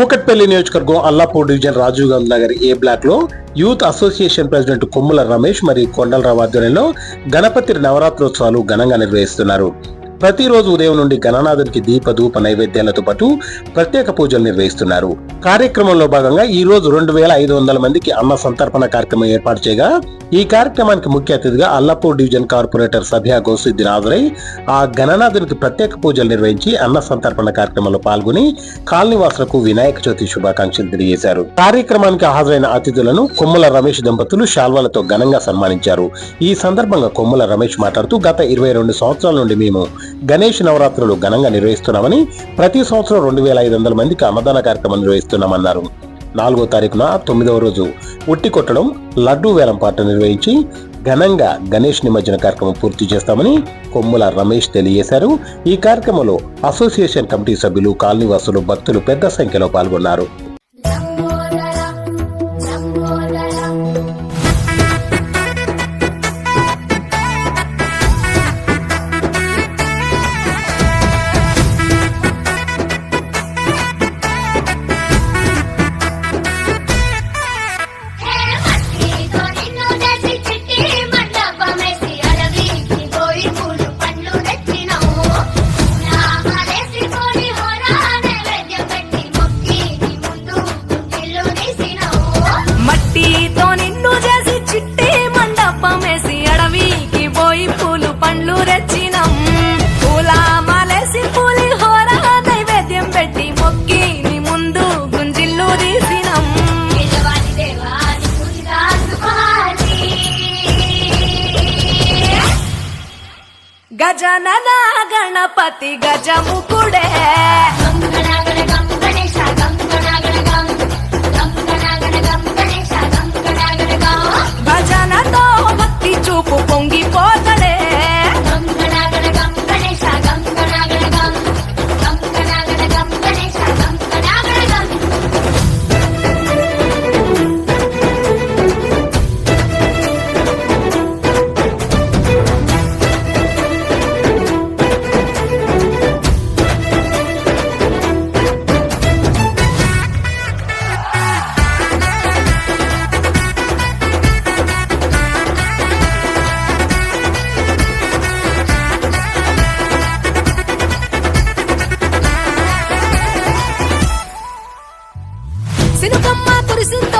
కూకట్పల్లి నియోజకవర్గం Allapur division Rajiv Gandhi Nagar A బ్లాక్లో youth association president Kommula Ramesh మరియు కొండలరావు ఆధ్వర్యంలో గణపతి నవరాత్రోత్సవాలు ఘనంగా నిర్వహిస్తున్నారు. ప్రతిరోజు ఉదయం నుండి గణనాథునికి దీప ధూప నైవేద్యాలతో పాటు ప్రత్యేక పూజలు నిర్వహిస్తున్నారు. కార్యక్రమంలో భాగంగా ఈ రోజు రెండు వేల ఐదు వందల మందికి అన్న సంతర్పణ కార్యక్రమం ఏర్పాటు చేయగా ఈ కార్యక్రమానికి ముఖ్య అతిథిగా అల్లాపూర్ డివిజన్ కార్పొరేటర్ సభ్య గౌసుద్దీన్ హాజరై ఆ గణనాథునికి ప్రత్యేక పూజలు నిర్వహించి అన్న సంతర్పణ కార్యక్రమంలో పాల్గొని కాలనీవాసులకు వినాయక చవితి శుభాకాంక్షలు తెలియజేశారు. కార్యక్రమానికి హాజరైన అతిథులను కొమ్ముల రమేష్ దంపతులు శాల్వాలతో ఘనంగా సన్మానించారు. ఈ సందర్భంగా కొమ్ముల రమేష్ మాట్లాడుతూ గత ఇరవై రెండు సంవత్సరాల నుండి మేము గణేష్ నవరాత్రులు ఘనంగా నిర్వహిస్తున్నామని ప్రతి సంవత్సరం రెండు వేల ఐదు వందల మందికి అన్నదాన కార్యక్రమం నిర్వహిస్తున్నామన్నారు. నాలుగో తారీఖున తొమ్మిదవ రోజు ఉట్టి కొట్టడం లడ్డూ వేలం పాట నిర్వహించి ఘనంగా గణేష్ నిమజ్జన కార్యక్రమం పూర్తి చేస్తామని కొమ్ముల రమేష్ తెలియజేశారు. ఈ కార్యక్రమంలో అసోసియేషన్ కమిటీ సభ్యులు కాలనీవాసులు భక్తులు పెద్ద సంఖ్యలో పాల్గొన్నారు. పండ్లు రెచ్చినం. పూల మాలేసి పూలి హోర నైవేద్యం పెట్టి మొక్కి నీ ముందు గుంజిల్లు తీసినం. గజనన గణపతి గజముకుడే. సినుకమ్మ కురిసిందో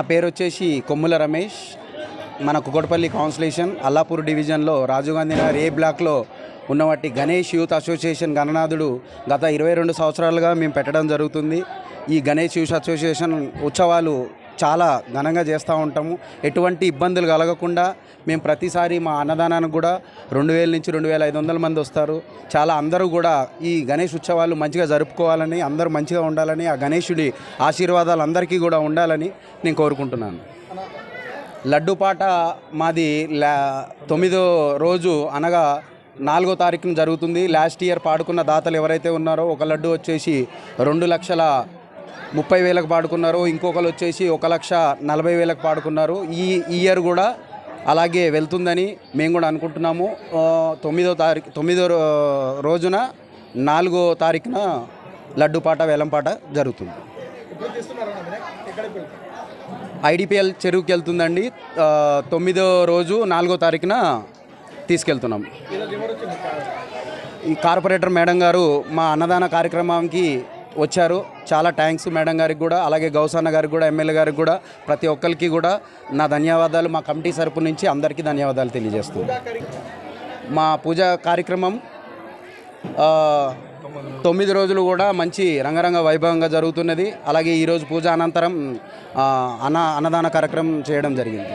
నా పేరు వచ్చేసి కొమ్ముల రమేష్. మన కుకట్పల్లి కౌన్సిలేషన్ అల్లాపూర్ డివిజన్లో రాజీవ్ గాంధీ నగర్ ఏ బ్లాక్లో ఉన్నవాటి గణేష్ యూత్ అసోసియేషన్ గణనాథుడు గత ఇరవై రెండు సంవత్సరాలుగా మేము పెట్టడం జరుగుతుంది. ఈ గణేష్ యూత్ అసోసియేషన్ ఉత్సవాలు చాలా ఘనంగా చేస్తూ ఉంటాము. ఎటువంటి ఇబ్బందులు కలగకుండా మేము ప్రతిసారి మా అన్నదానానికి కూడా రెండు వేల నుంచి రెండు వేల ఐదు వందల మంది వస్తారు. చాలా అందరూ కూడా ఈ గణేష్ ఉత్సవాలు మంచిగా జరుపుకోవాలని అందరూ మంచిగా ఉండాలని ఆ గణేషుడి ఆశీర్వాదాలు అందరికీ కూడా ఉండాలని నేను కోరుకుంటున్నాను. లడ్డు పాట మాది లా తొమ్మిదో రోజు అనగా నాలుగో తారీఖున జరుగుతుంది. లాస్ట్ ఇయర్ పాడుకున్న దాతలు ఎవరైతే ఉన్నారో ఒక లడ్డు వచ్చేసి రెండు లక్షల ముప్పై వేలకు పాడుకున్నారు ఇంకొకరు వచ్చేసి ఒక లక్ష నలభై వేలకు పాడుకున్నారు. ఈ ఇయర్ కూడా అలాగే వెళ్తుందని మేము కూడా అనుకుంటున్నాము. తొమ్మిదో తారీఖు తొమ్మిదో రోజున నాలుగో తారీఖున లడ్డుపాట వేలంపాట జరుగుతుంది. ఐడిపిఎల్ చెరువుకి వెళ్తుందండి. తొమ్మిదో రోజు నాలుగో తారీఖున తీసుకెళ్తున్నాం. ఈ కార్పొరేటర్ మేడం గారు మా అన్నదాన కార్యక్రమానికి వచ్చారు. చాలా థ్యాంక్స్ మేడం గారికి కూడా అలాగే గౌసన్న గారికి కూడా ఎమ్మెల్యే గారికి కూడా ప్రతి ఒక్కరికి కూడా నా ధన్యవాదాలు. మా కమిటీ సరుపు నుంచి అందరికీ ధన్యవాదాలు తెలియజేస్తున్నాను. మా పూజా కార్యక్రమం తొమ్మిది రోజులు కూడా మంచి రంగరంగ వైభవంగా జరుగుతున్నది. అలాగే ఈరోజు పూజ అనంతరం అన్న అన్నదాన కార్యక్రమం చేయడం జరిగింది.